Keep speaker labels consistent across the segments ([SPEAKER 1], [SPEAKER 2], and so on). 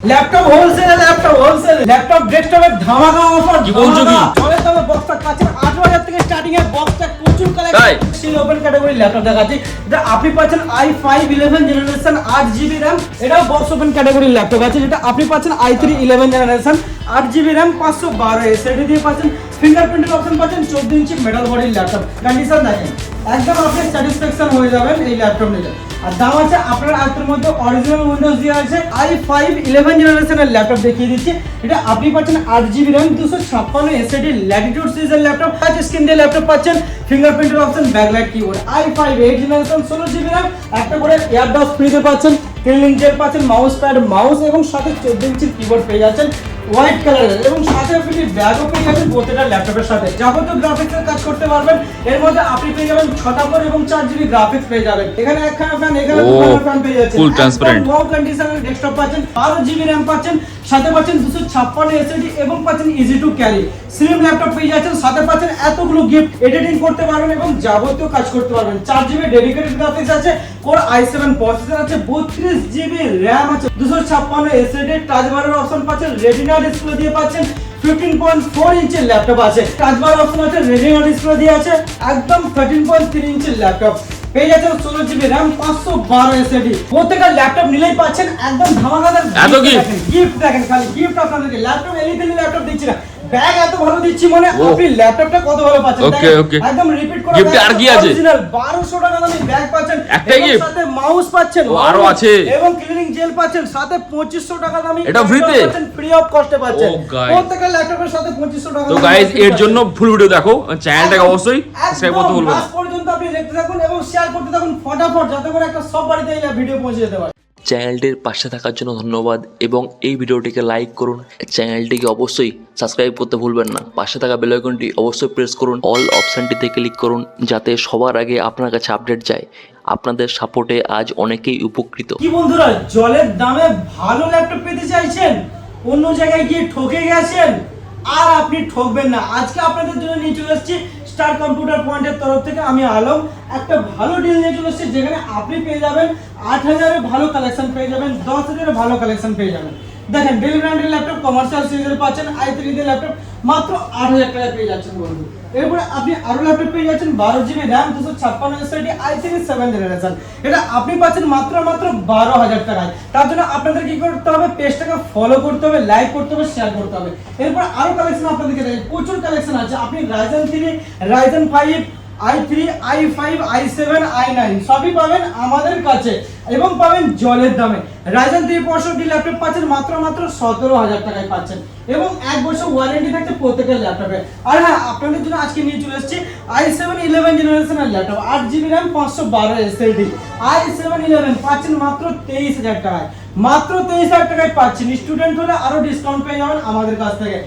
[SPEAKER 1] Laptop wholesale laptop wholesale laptop ডেস্কটপের ধামাকা offer
[SPEAKER 2] কি?
[SPEAKER 1] আমাদের তবে বক্সটা কাছে আঠারো হাজার থেকে স্টার্টিং এর বক্সটা প্রচুর? কালেকশন ওপেন ক্যাটাগরি ল্যাপটপ দেখাচ্ছি। এটা আপনি পাচ্ছেন আই ফাইভ ইলেভেন জেনারেশন আট জিবি র্যাম এটাও বক্স ওপেন ক্যাটাগরি ল্যাপটপ আছে। যেটা আপনি পাচ্ছেন আই থ্রি ইলেভেন জেনারেশন আট জিবি র্যাম পাঁচশো বারো এসএডি দিয়ে পাচ্ছেন ফিঙ্গারপ্রিন্টের অপশন পাচ্ছেন চোদ্দ ইঞ্চি মেটাল বডির ল্যাপটপ কন্ডিশন দেখেন একদম আপনি স্যাটিসফ্যাকশন হয়ে যাবেন এই ল্যাপটপ নিলে। আর দাম আছে আপনার আয়তের মধ্যে অরিজিনাল উইন্ডোজ দেওয়া আছে আই ফাইভ ইলেভেন জেনারেশনের ল্যাপটপ দেখিয়ে দিচ্ছি। এটা আপনি পাচ্ছেন আট জিবি র্যাম দুশো ছাপ্পান্ন এসএডি ল্যাটিটিউড সিরিজের ল্যাপটপ টাচ স্ক্রিন দিয়ে ল্যাপটপ পাচ্ছেন ফিঙ্গারপ্রিন্টের option backlight keyboard i five eight generation ষোলো জিবি র্যাম একটা করে এয়ারডস ফ্রিতে পাচ্ছেন ক্লিনিং জেল পাচ্ছেন মাউস প্যাড মাউস এবং সাথে চোদ্দ ইঞ্চির কিবোর্ড পেয়ে যাচ্ছেন। হোয়াইট কালারের এবং সাথে আপনি ব্যাগও পেয়ে যাবেন প্রত্যেকটা ল্যাপটপের সাথে। যাবতীয় গ্রাফিক্সের কাজ করতে পারবেন। এর মধ্যে আপনি পেয়ে যাবেন এবং চার জিবি গ্রাফিক্স পেয়ে যাবেন। এখানে একখানা ফ্যান এখানে দুখানা ফ্যান পেয়ে যাচ্ছেন।
[SPEAKER 2] full transparent।
[SPEAKER 1] লো কন্ডিশনের ডেস্কটপ পাচ্ছেন। বারো জিবি র্যাম পাচ্ছেন। সাথে পাচ্ছেন দুশো ছাপ্পান্ন এসএডি এবং পাচ্ছেন easy to carry slim laptop পেয়ে যাচ্ছেন। সাথে পাচ্ছেন এতগুলো গিফট এডিটিং করতে পারবেন এবং যাবতীয় কাজ করতে পারবেন। চার জিবি ডেডিকেটেড গ্রাফিক্স আছে। কোর আই সেভেন প্রসেসর আছে। বত্রিশ জিবি র্যাম আছে। দুশো ছাপ্পান্ন এসএডি টাচ বারের অপশন পাচ্ছেন। রেটিনা ডিসপ্লে দিয়ে পাচ্ছেন ফিফটিন পয়েন্ট ফোর ইঞ্চের ল্যাপটপ আছে। টাচ বার অপশন আছে রেটিনা ডিসপ্লে দিয়ে আছে একদম থার্টিন পয়েন্ট থ্রি ইঞ্চের ল্যাপটপ পেয়ে যাচ্ছেন ষোলো জিবি র্যাম পাঁচশো বারো এসএডি প্রত্যেকটা ল্যাপটপ নিলেই পাচ্ছেন একদম ধামাকাদার গিফট দেখেন খালি গিফট আপনাদেরকে। ল্যাপটপ এলিতে ল্যাপটপ দিচ্ছি না। ব্যাগ এত ভালো দিচ্ছি মানে আপনি ল্যাপটপটা কত ভালো পাচ্ছেন দেখেন,
[SPEAKER 2] okay.
[SPEAKER 1] একদম রিপিট করা
[SPEAKER 2] Gift আর কি আছে?
[SPEAKER 1] অরিজিনাল 1200 টাকা দামি ব্যাগ পাচ্ছেন এবং
[SPEAKER 2] gift?
[SPEAKER 1] সাথে মাউস পাচ্ছেন
[SPEAKER 2] আরও আছে?
[SPEAKER 1] এবং ক্লিনিং জেল পাচ্ছেন সাথে 2500 টাকা দামি
[SPEAKER 2] এটা free তে?
[SPEAKER 1] ফ্রি অফ কস্টে পাচ্ছেন. প্রত্যেকটা ল্যাপটপের সাথে 2500 টাকা
[SPEAKER 2] তো
[SPEAKER 1] free
[SPEAKER 2] এর জন্য ফুল ভিডিও দেখো চ্যানেলটাকে অবশ্যই সাবস্ক্রাইব করতে ভুলবেন না
[SPEAKER 1] পর্যন্ত আপনি দেখতে থাকুন এবং শেয়ার করতে থাকুন ফটাফট যাতে করে একটা সব বাড়িতে এই ভিডিও পৌঁছে যেতে পারে
[SPEAKER 3] চ্যানেলটির পাশে থাকার জন্য ধন্যবাদ এবং এই ভিডিওটিকে লাইক করুন। চ্যানেলটিকে অবশ্যই সাবস্ক্রাইব করতে ভুলবেন না। পাশে থাকা বেল আইকনটি অবশ্যই প্রেস করুন। অল অপশানটিতে ক্লিক করুন যাতে সবার আগে আপনার কাছে আপডেট যায়। আপনাদের সাপোর্টে আজ অনেকেই উপকৃত।
[SPEAKER 1] কি বন্ধুরা, জলের দামে ভালো ল্যাপটপ পেতে চাইছেন? অন্য জায়গায় গিয়ে ঠকে গেছেন? আর আপনি ঠকবেন না। আজকে আপনাদের জন্য নিয়ে চলে এসেছি স্টার কম্পিউটার পয়েন্টের তরফ থেকে আমি আলম। একটা ভালো ডিল নিয়ে চলে এসেছি যেখানে আপনি পেয়ে যাবেন আট হাজারে ভালো কালেকশন পেয়ে যাবেন, দশ হাজারে ভালো কালেকশন পেয়ে যাবেন। দেখেন ডেল ব্র্যান্ডের ল্যাপটপ কমার্শিয়াল সিরিজের পাচ্ছেন আই থ্রি দের ল্যাপটপ মাত্র আট হাজার টাকায় পেয়ে যাচ্ছেন বন্ধু। এরপরে আপনি আরও ল্যাপটপ পেয়ে যাচ্ছেন, বারো জিবি র্যাম দুশো ছাপ্পান্ন SSD i three seven generation এটা আপনি পাচ্ছেন মাত্র মাত্র বারো হাজার টাকায়। তার জন্য আপনাদের কি করতে হবে, পেজটাকে ফলো করতে হবে লাইক করতে হবে শেয়ার করতে হবে। এরপর আরও কালেকশন আপনাদেরকে প্রচুর কালেকশন আছে। আপনি Ryzen three Ryzen five I three I five I seven I nine সবই পাবেন আমাদের কাছে এবং পাবেন জলের দামে। রাইজেন থ্রি পঁয়ষট্টি ল্যাপটপ পাচ্ছেন মাত্র মাত্র সতেরো হাজার টাকায় পাচ্ছেন। এবং এক বছর ওয়ারেন্টি থাকছে প্রত্যেকের ল্যাপটপে আর হ্যাঁ আপনাদের জন্য আজকে নিয়ে চলে এসেছি আই সেভেন ইলেভেন জেনারেশনের ল্যাপটপ আট জিবি র্যাম পাঁচশো বারো এসএলডি আই সেভেন ইলেভেন পাচ্ছেন মাত্র তেইশ হাজার টাকায়। মাত্র তেইশ হাজার টাকায় পাচ্ছেন। স্টুডেন্ট হলে আরও ডিসকাউন্ট পেয়ে যাবেন আমাদের কাছ থেকে।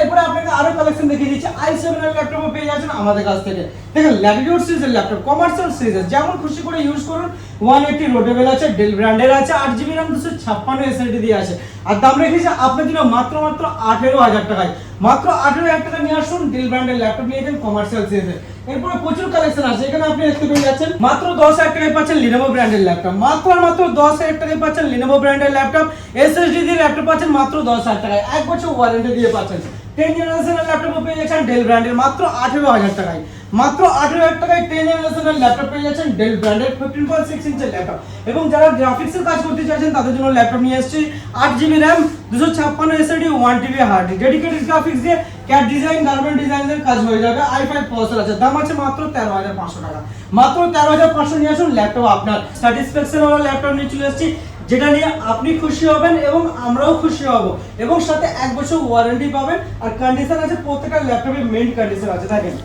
[SPEAKER 1] এরপরে আপনাকে আরও কালেকশন দেখিয়ে দিচ্ছি আই সেভেন এর ল্যাপটপ পেয়ে যাচ্ছেন আমাদের কাছ থেকে। দেখেন ল্যাটিটিউড সিরিজের ল্যাপটপ কমার্শিয়াল সিরিজের যেমন খুশি করে ইউজ করুন ওয়ান এইটি রোটেবেল আছে ডেল ব্র্যান্ডের আছে, আট জিবি র্যাম দুশো ছাপ্পান্ন এসএলডি দিয়ে আছে। আর দাম রেখেছে আপনার জন্য মাত্র মাত্র আঠেরো হাজার টাকায়। মাত্র আঠেরো হাজার টাকা নিয়ে আসুন ডেল ব্র্যান্ডের ল্যাপটপ নিয়ে যান কমার্শিয়াল সিরিজের এরপরে প্রচুর কালেকশন আছে এখানে আপনি দেখতে পেয়ে যাচ্ছেন, মাত্র দশ হাজার টাকায় পাচ্ছেন লিনোভো ব্র্যান্ডের ল্যাপটপ মাত্র মাত্র দশ হাজার টাকায় পাচ্ছেন লিনোভো ব্র্যান্ডের ল্যাপটপ এসএসডি দিয়ে ল্যাপটপ পাচ্ছেন মাত্র দশ হাজার টাকায়। এক বছর ওয়ারেন্টি দিয়ে পাচ্ছেন। টেন জেনারেশনের ল্যাপটপ পেয়ে যাচ্ছেন ডেল ব্র্যান্ডের মাত্র আঠেরো হাজার টাকায়। মাত্র আঠেরো হাজার টাকায় টেন জেনারেশনের ল্যাপটপ পেয়ে যাচ্ছেন ডেল ব্র্যান্ডের ফিফটিন পয়েন্ট সিক্স ইঞ্চের ল্যাপটপ এবং যারা গ্রাফিক্সের কাজ করতে চাইছেন, তাদের জন্য ল্যাপটপ নিয়ে এসেছি। আট জিবি র্যাম দুশো ছাপ্পান্ন SSD one TB hard dedicated graphics দিয়ে ক্যাট ডিজাইন গার্মেন্ট ডিজাইনের কাজ হয়ে যাবে। আই ফাইভ প্রসেসর আছে। দাম আছে মাত্র তেরো হাজার পাঁচশো টাকা। মাত্র তেরো হাজার পাঁচশো নিয়ে আসুন ল্যাপটপ আপনার। স্যাটিসফ্যাকশন ওয়ালা ল্যাপটপ নিয়ে চলে এসেছি, যেটা নিয়ে আপনি খুশি হবেন এবং আমরাও খুশি হব। এবং সাথে এক বছর ওয়ারেন্টি পাবেন। আর কন্ডিশন আছে, প্রত্যেকটা ল্যাপটপে মেইন কন্ডিশন আছে, দেখেন।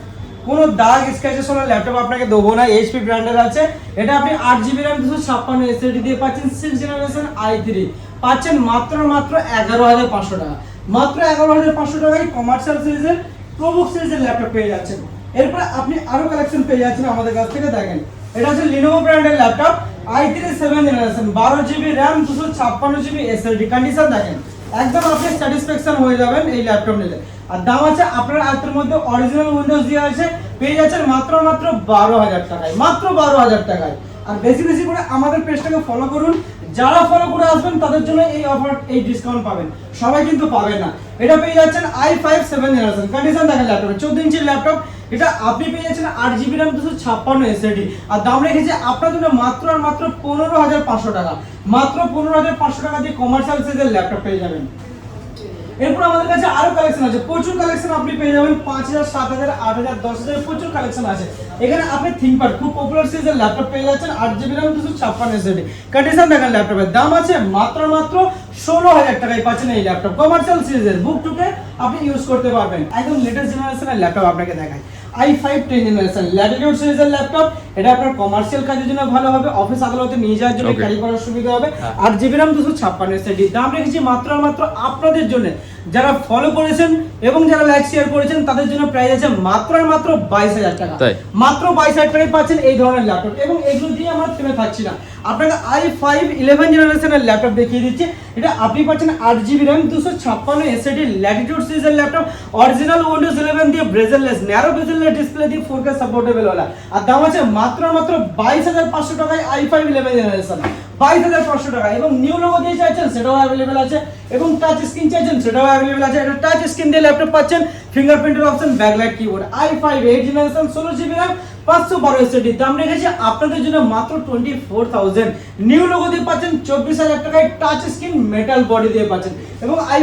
[SPEAKER 1] কোনো দাগ স্ক্র্যাচেস ওলা ল্যাপটপ আপনাকে দেবো না এইচপি ব্র্যান্ডের আছে। এটা আপনি আট জিবি র্যাম দুশো ছাপ্পান্ন এসএডি দিয়ে পাচ্ছেন। সিক্স জেনারেশন আই থ্রি পাচ্ছেন মাত্র মাত্র এগারো হাজার পাঁচশো টাকা। মাত্র এগারো হাজার পাঁচশো টাকায় কমার্শিয়াল সিরিজের প্রবুক সিরিজের ল্যাপটপ পেয়ে যাচ্ছেন। এরপরে আপনি আরও কালেকশন পেয়ে যাচ্ছেন আমাদের কাছ থেকে, দেখেন। এটা হচ্ছে লিনোভো ব্র্যান্ডের laptop i three seven generation বারো জিবি র্যাম দুশো ছাপ্পান্ন জিবি এসএলডি কন্ডিশন দেখেন। একদম আপনি স্যাটিসফ্যাকশন হয়ে যাবেন এই ল্যাপটপ নিলে। আর দাম আছে আপনার আয়তের মধ্যে অরিজিনাল উইন্ডোজ দেওয়া আছে, পেয়ে যাচ্ছেন মাত্র মাত্র বারো হাজার টাকায়, মাত্র বারো হাজার টাকায়। আর বেশি বেশি করে আমাদের পেজটাকে ফলো করুন যারা ফলো করে আসবেন, তাদের জন্য এই অফার এই ডিসকাউন্ট পাবেন। সবাই কিন্তু পাবেন না। এটা পেয়ে যাচ্ছেন I five seven generation condition দেখেন ল্যাপটপ চোদ্দ ইঞ্চির ল্যাপটপ এটা আপনি পেয়ে যাচ্ছেন আট জিবি র্যাম দুশো ছাপ্পান্ন এসএডি আর দাম রেখেছে আপনার জন্য মাত্র আর মাত্র পনেরো হাজার পাঁচশো টাকা। মাত্র পনেরো হাজার পাঁচশো টাকা দিয়ে কমার্শিয়াল সাইজের ল্যাপটপ পেয়ে যাবেন। এরপর আমাদের কাছে আরও কালেকশন আছে। প্রচুর কালেকশন আপনি পেয়ে যাবেন পাঁচ হাজার, সাত হাজার, আট হাজার, দশ হাজার, প্রচুর কালেকশন আছে। এখানে আপনি থিঙ্কপ্যাড খুব পপুলার সিরিজের ল্যাপটপ পেয়ে যাচ্ছেন, আট জিবি র্যাম দুশো ছাপ্পান্ন এসএডি কন্ডিশন দেখেন ল্যাপটপের দাম আছে মাত্র মাত্র ষোলো হাজার টাকায় পাচ্ছেন এই ল্যাপটপ কমার্শিয়াল সিরিজের বুক টুকে আপনি ইউজ করতে পারবেন। একদম লেটেস্ট জেনারেশনের ল্যাপটপ আপনাকে দেখায়। I five ten generation latitude সিরিজের ল্যাপটপ এটা আপনার কমার্শিয়াল কাজের জন্য ভালো হবে অফিস আদালতে নিয়ে যাওয়ার জন্য ক্যারি করার সুবিধা হবে। আর জিবি র্যাম দুশো ছাপ্পান্ন এসএডি দাম রেখেছি মাত্র মাত্র আপনাদের জন্য। যারা ফলো করেছেন এবং যারা লাইক শেয়ার করেছেন তাদের জন্য প্রাইস আছে মাত্র আর মাত্র বাইশ হাজার টাকা। মাত্র বাইশ হাজার টাকায় পাচ্ছেন এই ধরনের ল্যাপটপ এবং এগুলো দিয়ে আমরা থেমে থাকছি না। আপনাকে আই ফাইভ ইলেভেন জেনারেশনের ল্যাপটপ দেখিয়ে দিচ্ছি। এটা আপনি পাচ্ছেন আট জিবি র্যাম দুশো ছাপ্পান্ন এসএডি ল্যাটিটিউড সিরিজের ল্যাপটপ অরিজিনাল উইন্ডোজ ইলেভেন দিয়ে ব্রেজেললেস ন্যারো ব্রেজেললেস ডিসপ্লে দিয়ে ফোর কে সাপোর্টেবল ওলা। আর দাম আছে মাত্র মাত্র বাইশ হাজার পাঁচশো টাকায় আই ফাইভ ইলেভেন জেনারেশন বাইশ হাজার পাঁচশো টাকা। এবং নিউ লোগো দিয়ে চাইছেন, সেটাও অ্যাভেলেবেল আছে। এবং টাচ স্ক্রিন চাইছেন, সেটাও অ্যাভেলেবেল আছে। এটা টাচ স্ক্রিন দিয়ে ল্যাপটপ পাচ্ছেন ফিঙ্গারপ্রিন্টের option backlight keyboard i five eight generation ষোলো জিবি র্যাম পাঁচশো বারো এসএডি দাম রেখেছে আপনাদের জন্য মাত্র twenty four thousand new logo দিয়ে চব্বিশ হাজার টাকায় বডি দিয়ে এবং আই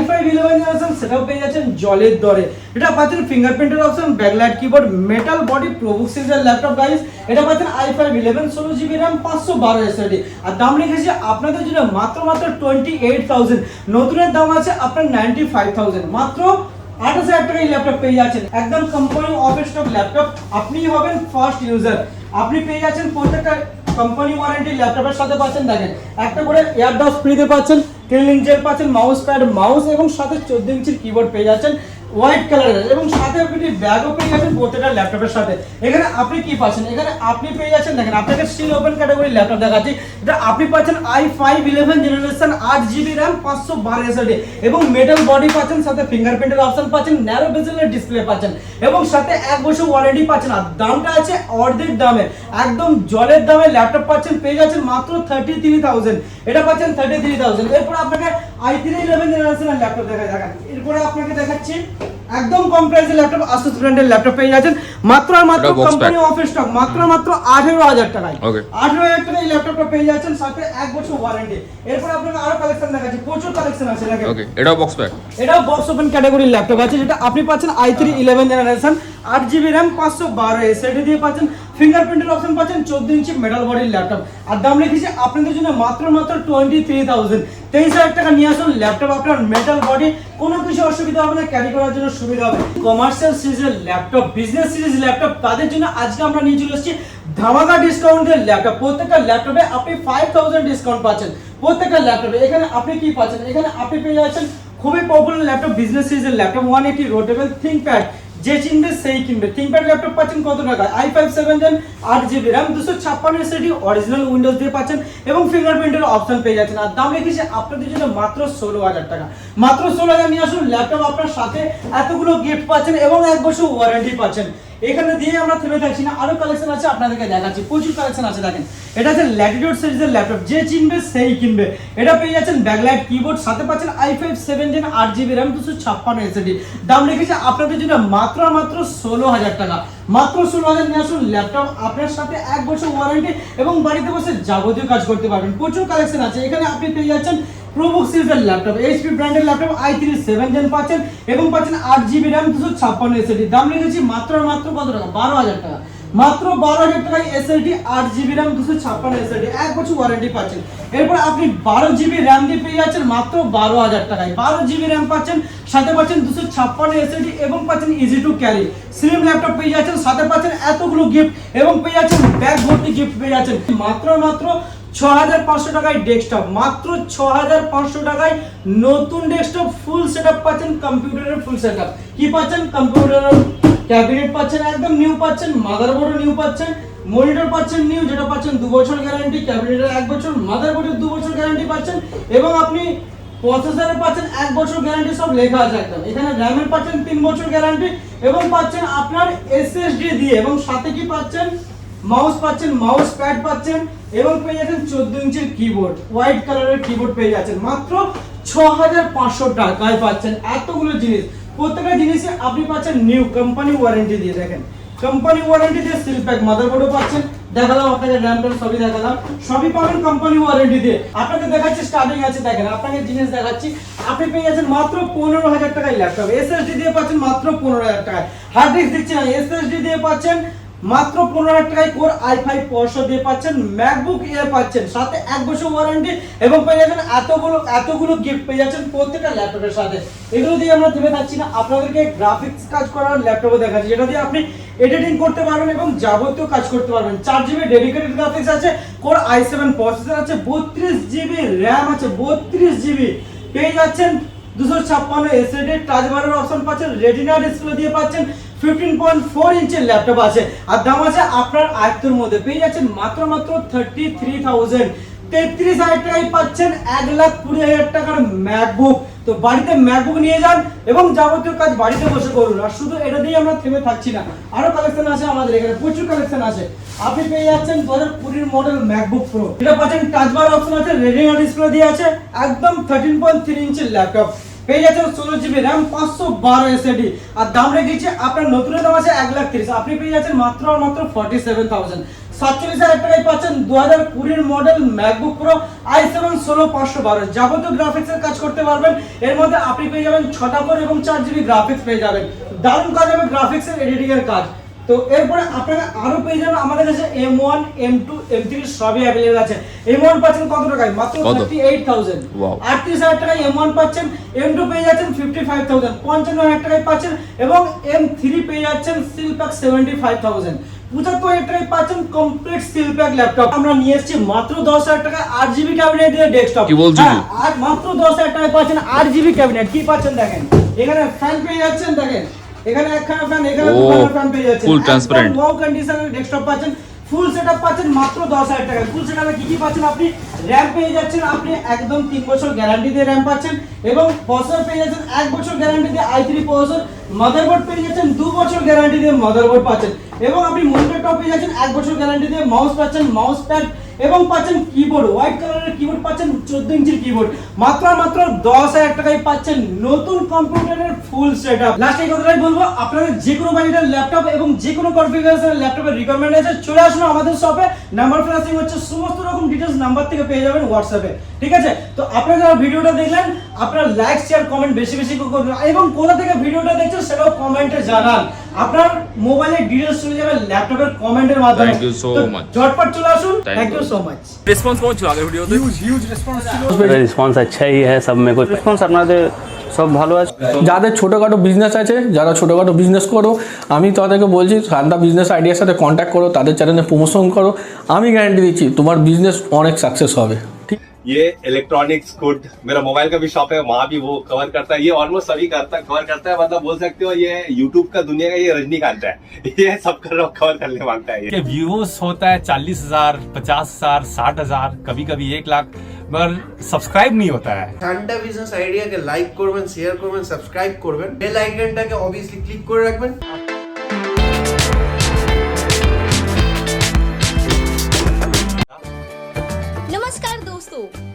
[SPEAKER 1] জলের দরে। এটা পাচ্ছেন ফিঙ্গারপ্রিন্টের option backlight keyboard metal body ProBook সিরিজের ল্যাপটপ গাইস এটা পাচ্ছেন আই ইলেভেন ষোলো জিবি র্যাম পাঁচশো বারো এসএডি আর দাম রেখেছে আপনাদের জন্য মাত্র মাত্র টোয়েন্টি এইট থাউজেন্ড নতুনের দাম আছে আপনার নাইনটি ফাইভ থাউজেন্ড মাত্র আঠাশ হাজার টাকায় ল্যাপটপ পেয়ে যাচ্ছেন। একদম কোম্পানি অফ স্টক ল্যাপটপ আপনি হবেন ফার্স্ট ইউজার আপনি পেয়ে যাচ্ছেন প্রত্যেকটা কোম্পানি ওয়ারেন্টি ল্যাপটপের সাথে পাচ্ছেন, দেখেন। একটা করে এয়ারডস ফ্রিতে পাচ্ছেন ক্লিনিং জেল পাচ্ছেন মাউস প্যাড মাউস এবং সাথে চোদ্দ ইঞ্চির কিবোর্ড পেয়ে যাচ্ছেন। হোয়াইট কালারের এবং সাথে আপনি ব্যাগও পেয়ে যাচ্ছেন প্রত্যেকটা ল্যাপটপের সাথে। এখানে আপনি কি পাচ্ছেন? এখানে আপনি পেয়ে যাচ্ছেন, দেখেন, আপনাকে স্টিল ওপেন ক্যাটাগরি ল্যাপটপ দেখাচ্ছি। এটা আপনি পাচ্ছেন আই ফাইভ ইলেভেন জেনারেশন আট জিবি র্যাম পাঁচশো বারো এসএডি এবং মেটাল বডি পাচ্ছেন, সাথে ফিঙ্গারপ্রিন্টের অপশন পাচ্ছেন ন্যারো বেজেলের ডিসপ্লে পাচ্ছেন। এবং সাথে এক বছর ওয়ারেন্টি পাচ্ছেন। আর দামটা আছে অর্ধেক দামে একদম জলের দামে ল্যাপটপ পাচ্ছেন, পেয়ে যাচ্ছেন মাত্র থার্টি থ্রি থাউজেন্ড এটা পাচ্ছেন থার্টি থ্রি থাউজেন্ড এরপর আপনাকে আই থ্রি ইলেভেন জেনারেশনের ল্যাপটপ দেখা দেখান এরপরে আপনাকে দেখাচ্ছি একদম কম প্রাইসের ল্যাপটপ আসুস ব্র্যান্ডের ল্যাপটপ পেয়ে যাচ্ছেন। মাত্র আর মাত্র কোম্পানি
[SPEAKER 2] অফিস
[SPEAKER 1] অফ স্টক মাত্র মাত্র আঠেরো হাজার টাকায়. আঠেরো হাজার টাকায় এই ল্যাপটপটা পেয়ে যাচ্ছেন সাথে এক বছর ওয়ারেন্টি এরপর আপনাকে আরও কালেকশন দেখাচ্ছি প্রচুর কালেকশন আছে
[SPEAKER 2] ওকে এটাও বক্স প্যাক
[SPEAKER 1] এটাও বক্স ওপেন ক্যাটাগরির ল্যাপটপ আছে যেটা আপনি পাচ্ছেন আই থ্রি ইলেভেন জেনারেশন আট জিবি র্যাম পাঁচশো বারো এসএডি দিয়ে পাচ্ছেন ফিঙ্গারপ্রিন্টের অপশন পাচ্ছেন চোদ্দ ইঞ্চি মেটাল বডির ল্যাপটপ আর দাম রেখেছি আপনাদের জন্য মাত্র মাত্র টোয়েন্টি থ্রি থাউজেন্ড তেইশ হাজার টাকা নিয়ে আসুন ল্যাপটপ আপনার মেটাল বডি কোনো কিছু অসুবিধা হবে না ক্যারি করার জন্য সুবিধা হবে। কমার্শিয়াল সিরিজের ল্যাপটপ বিজনেস সিরিজ ল্যাপটপ তাদের জন্য আজকে আমরা নিয়ে চলে এসেছি ধামাকা ডিসকাউন্টের ল্যাপটপ প্রত্যেকটা ল্যাপটপে আপনি ফাইভ থাউজেন্ড ডিসকাউন্ট পাচ্ছেন। প্রত্যেকটা ল্যাপটপে এখানে আপনি কি পাচ্ছেন? এখানে আপনি পেয়ে যাচ্ছেন খুবই পপুলার ল্যাপটপ বিজনেস সিরিজের laptop one eighty rotatable ThinkPad যে চিনবে সেই কিনবে। থিঙ্কপ্যাড ল্যাপটপ পাচ্ছেন কত টাকা আই ফাইভ সেভেন জেন আট জিবি র্যাম দুশো ছাপ্পান্ন সেটি অরিজিনাল উইন্ডোজ দিয়ে পাচ্ছেন এবং ফিঙ্গারপ্রিন্টের অপশন পেয়ে যাচ্ছেন। আর দাম রেখেছে আপনাদের জন্য মাত্র ষোলো হাজার টাকা। মাত্র ষোলো হাজার নিয়ে আসুন ল্যাপটপ আপনার সাথে এতগুলো গিফট পাচ্ছেন এবং এক বছর ওয়ারেন্টি পাচ্ছেন। এখানে দিয়ে আমরা থেমে থাকছি না। আরও কালেকশন আছে, আপনাদেরকে দেখাচ্ছি। প্রচুর কালেকশন আছে, দেখেন। এটা হচ্ছে ল্যাটিটিউড সিরিজের ল্যাপটপ যে চিনবে সেই কিনবে। এটা পেয়ে যাচ্ছেন ব্যাকলাইট কিবোর্ড সাথে পাচ্ছেন আই ফাইভ সেভেন জেন আট জিবি র্যাম দুশো ছাপ্পান্ন এসএডি দাম রেখেছে আপনাদের জন্য মাত্র মাত্র ষোলো হাজার টাকা। মাত্র ষোলো হাজার নিয়ে আসুন ল্যাপটপ আপনার সাথে এক বছর ওয়ারেন্টি এবং বাড়িতে বসে যাবতীয় কাজ করতে পারবেন। প্রচুর কালেকশন আছে। এখানে আপনি পেয়ে যাচ্ছেন প্রোবুক সিরিজের ল্যাপটপ এইচপি ব্র্যান্ডের laptop I three seven gen পাচ্ছেন এবং পাচ্ছেন আট জিবি র্যাম দুশো ছাপ্পান্ন এসএডি দাম রেখেছি মাত্র মাত্র কত টাকা? বারো হাজার টাকা। মাত্র বারো হাজার টাকায় এসএলটি আট জিবি র্যাম দুশো ছাপ্পান্ন এসএলটি এক বছর ওয়ারেন্টি পাচ্ছেন। এরপর আপনি বারো জিবি র্যাম দিয়ে পেয়ে যাচ্ছেন মাত্র বারো হাজার টাকায়। বারো জিবি র্যাম পাচ্ছেন, সাথে পাচ্ছেন দুশো ছাপ্পান্ন এসএলটি এবং পাচ্ছেন easy to carry slim laptop পেয়ে যাচ্ছেন, সাথে পাচ্ছেন এতগুলো গিফট এবং পেয়ে যাচ্ছেন ব্যাগ ভর্তি গিফট পেয়ে যাচ্ছেন। মাত্র মাত্র ছ হাজার পাঁচশো টাকায় ডেস্কটপ মাত্র ছ হাজার পাঁচশো টাকায় নতুন ডেস্কটপ ফুল সেট পাচ্ছেন কম্পিউটারের ফুল সেট কি পাচ্ছেন? কম্পিউটারের ক্যাবিনেট পাচ্ছেন, একদম নিউ পাচ্ছেন মাদারবোর্ডও নিউ পাচ্ছেন মনিটর পাচ্ছেন নিউ যেটা পাচ্ছেন দু বছর গ্যারান্টি ক্যাবিনেটের এক বছর মাদারবোর্ডের দু বছর গ্যারান্টি পাচ্ছেন, এবং আপনি প্রসেসরের পাচ্ছেন এক বছর গ্যারান্টি সব লেখা আছে একদম। এখানে র্যামের পাচ্ছেন তিন বছর গ্যারান্টি এবং পাচ্ছেন আপনার এসএসডি দিয়ে, এবং সাথে কি পাচ্ছেন? মাউস পাচ্ছেন, মাউস প্যাড পাচ্ছেন এবং পেয়ে যাচ্ছেন চোদ্দ ইঞ্চির কিবোর্ড হোয়াইট কালারের কিবোর্ড পেয়ে যাচ্ছেন। মাত্র ছ হাজার পাঁচশো টাকায় পাচ্ছেন এতগুলো জিনিস। প্রত্যেকটা জিনিসে আপনি পাচ্ছেন নিউ কোম্পানি ওয়ারেন্টি দিয়ে। দেখেন কোম্পানি ওয়ারেন্টি দিয়ে সিল প্যাক মাদারবোর্ডও পাচ্ছেন। দেখালাম আপনাকে র্যাম ট্যাম সবই দেখালাম। সবই পাবেন কোম্পানি ওয়ারেন্টি দিয়ে। আপনাকে দেখাচ্ছি স্টার্টিং আছে, দেখেন, আপনাকে জিনিস দেখাচ্ছি। আপনি পেয়ে যাচ্ছেন মাত্র পনেরো হাজার টাকায় ল্যাপটপ এসএসডি দিয়ে পাচ্ছেন মাত্র পনেরো হাজার টাকায়। হার্ড ডিস্ক দিচ্ছি না এসএসডি দিয়ে পাচ্ছেন মাত্র পনেরো হাজার টাকায় কোর আই ফাইভ পয়সা দিয়ে পাচ্ছেন ম্যাকবুক এয়ার পাচ্ছেন, সাথে এক বছর ওয়ারেন্টি এবং পেয়ে যাচ্ছেন এতগুলো এতগুলো গিফট পেয়ে যাচ্ছেন প্রত্যেকটা ল্যাপটপের সাথে। এগুলো দিয়ে আমরা থেমে থাকছি না, আপনাদেরকে গ্রাফিক্স কাজ করার ল্যাপটপও দেখাচ্ছি, যেটা দিয়ে আপনি এডিটিং করতে পারবেন এবং যাবতীয় কাজ করতে পারবেন। চার জিবি ডেডিকেটেড গ্রাফিক্স আছে কোর আই সেভেন প্রসেসর আছে, বত্রিশ জিবি র্যাম আছে, বত্রিশ জিবি পেয়ে যাচ্ছেন দুশো ছাপ্পান্ন এসএডি টাচ বারের অপশন পাচ্ছেন রেটিনা ডিসপ্লে দিয়ে পাচ্ছেন ফিফটিন পয়েন্ট ফোর ইঞ্চের ল্যাপটপ আছে। আর দাম আছে আপনার আয়ত্তের মধ্যে। পেয়ে যাচ্ছেন মাত্র মাত্র থার্টি থ্রি থাউজেন্ড তেত্রিশ হাজার টাকায় পাচ্ছেন এক লাখ কুড়ি হাজার টাকার ম্যাকবুক তো বাড়িতে ম্যাকবুক নিয়ে যান এবং যাবতীয় কাজ বাড়িতে বসে করুন। আর শুধু এটা দিয়ে আমরা থেমে থাকছি না। আরও কালেকশন আছে আমাদের এখানে, প্রচুর কালেকশন আছে। আপনি পেয়ে যাচ্ছেন দু হাজার কুড়ির মডেল ম্যাকবুক প্রো এটা পাচ্ছেন টাচ বার অপশন আছে রেডিনা ডিসপ্লে দিয়ে আছে, একদম থার্টিন পয়েন্ট থ্রি ইঞ্চের ল্যাপটপ। পেয়ে যাচ্ছেন ষোলো জিবি র্যাম, পাঁচশো বারো এসএডি আর দাম রেখেছে আপনার নতুনের দাম আছে এক লাখ তিরিশ। আপনি পেয়ে যাচ্ছেন মাত্র আর মাত্র ফর্টি সেভেন থাউজেন্ড সাতচল্লিশ হাজার টাকায় পাচ্ছেন দু হাজার কুড়ির model MacBook Pro I seven ষোলো পাঁচশো বারো। যাবতীয় গ্রাফিক্সের কাজ করতে পারবেন। এর মধ্যে আপনি পেয়ে যাবেন ছটা করে এবং চার জিবি গ্রাফিক্স পেয়ে যাবেন। দারুণ কাজ হবে গ্রাফিক্সের এডিটিং এর কাজ। তো এরপরে আপনারা আরও পেয়ে যাবেন আমাদের কাছে M one M two M three সবই অ্যাভেলেবল আছে। এম ওয়ান পাচ্ছেন কত টাকায়? মাত্র? Thirty eight
[SPEAKER 2] thousand.
[SPEAKER 1] আটত্রিশ হাজার টাকায় এম ওয়ান পাচ্ছেন এম টু পেয়ে যাচ্ছেন ফিফটি ফাইভ থাউজেন্ড পঞ্চান্ন হাজার টাকায় পাচ্ছেন এবং এম থ্রি পেয়ে যাচ্ছেন seal pack seventy five thousand পঁচাত্তর হাজার টাকায় পাচ্ছেন কমপ্লিট সিল প্যাক ল্যাপটপ আমরা নিয়ে এসেছি মাত্র দশ হাজার টাকা আট জিবি ক্যাবিনেট দিয়ে ডেস্কটপ আর মাত্র দশ হাজার টাকায় পাচ্ছেন আট জিবি ক্যাবিনেট কি পাচ্ছেন দেখেন? এখানে ফ্যান পেয়ে যাচ্ছেন দেখেন। এখানে একখানা ফ্যান এখানে দুখানা ফ্যান পেয়ে যাচ্ছেন।
[SPEAKER 2] transparent।
[SPEAKER 1] ওয়াও কন্ডিশনের ডেস্কটপ পাচ্ছেন। ফুল সেটআপ পাচ্ছেন মাত্র দশ হাজার টাকা। ফুল সেটআপে কি কি পাচ্ছেন আপনি? র্যাম পেয়ে যাচ্ছেন আপনি একদম তিন বছর গ্যারান্টি দিয়ে র্যাম পাচ্ছেন এবং প্রসেসর পেয়ে যাচ্ছেন এক বছর গ্যারান্টি দিয়ে আই থ্রি প্রসেসর মাদারবোর্ড পেয়ে যাচ্ছেন দু বছর গ্যারান্টি দিয়ে মাদারবোর্ড পাচ্ছেন এবং আপনি মনিটরটাও পেয়ে যাচ্ছেন এক বছর গ্যারান্টি দিয়ে মাউস পাচ্ছেন মাউস প্যাড এবং পাচ্ছেন কিবোর্ড হোয়াইট কালারের কিবোর্ড পাচ্ছেন চোদ্দ ইঞ্চির কিবোর্ড মাত্র মাত্র দশ হাজার টাকায় পাচ্ছেন নতুন কম্পিউটারের ফুল সেট আপ লাস্ট এই কথাটাই বলব, আপনাদের যে কোনো বাজেটের ল্যাপটপ এবং যে কোনো কনফিগারেশনের ল্যাপটপের রিকোয়ারমেন্ট আছে চলে আসুন আমাদের শপে নাম্বার ফ্লাশিং হচ্ছে, সমস্ত রকম ডিটেলস নাম্বার থেকে পেয়ে যাবেন হোয়াটসঅ্যাপে ঠিক আছে? তো আপনারা যারা ভিডিওটা দেখলেন, আপনারা লাইক শেয়ার কমেন্ট বেশি বেশি করে করবেন এবং কোথা থেকে ভিডিওটা দেখছেন, সেটাও কমেন্টে জানান। আপনার মোবাইলে ডিটেলস চলে যাবে ল্যাপটপের কমেন্টের মাধ্যমে।
[SPEAKER 2] You so
[SPEAKER 1] তো
[SPEAKER 2] much.
[SPEAKER 1] ঝটপট চলে আসুন।
[SPEAKER 2] Thank you
[SPEAKER 1] so much
[SPEAKER 2] response কেমন ছিল আগের ভিডিওতে হিউজ হিউজ
[SPEAKER 4] রেসপন্স ছিল। রেসপন্স আচ্ছাই হ্যাঁ সব মেরে রেসপন্স আপনাদের সব ভালো আছে
[SPEAKER 5] যাদের ছোটোখাটো বিজনেস আছে যারা ছোটোখাটো বিজনেস করো আমি তাদেরকে বলছি সান্দা বিজনেস আইডিয়ার সাথে কন্ট্যাক্ট করো তাদের চ্যানেলে প্রমোশন করো। আমি গ্যারান্টি দিচ্ছি তোমার বিজনেস অনেক সাকসেস হবে।
[SPEAKER 6] ये इलेक्ट्रॉनिक्स गुड मेरा मोबाइल का भी शॉप है वहाँ भी वो कवर करता है ये ऑलमोस्ट सभी करता कवर करता है मतलब बोल सकते हो ये यूट्यूब का दुनिया का ये रजनीकांत है ये सब कर कवर करने मांगता है ये
[SPEAKER 7] के व्यूज होता है चालीस हजार पचास हजार साठ हजार कभी कभी एक लाख मगर सब्सक्राइब नहीं होता है
[SPEAKER 8] ঠান্ডা বিজনেস আইডিয়াকে লাইক করবেন শেয়ার করবেন সাবস্ক্রাইব করবেন বেল আইকনটাকে অবভিয়াসলি ক্লিক করে রাখবেন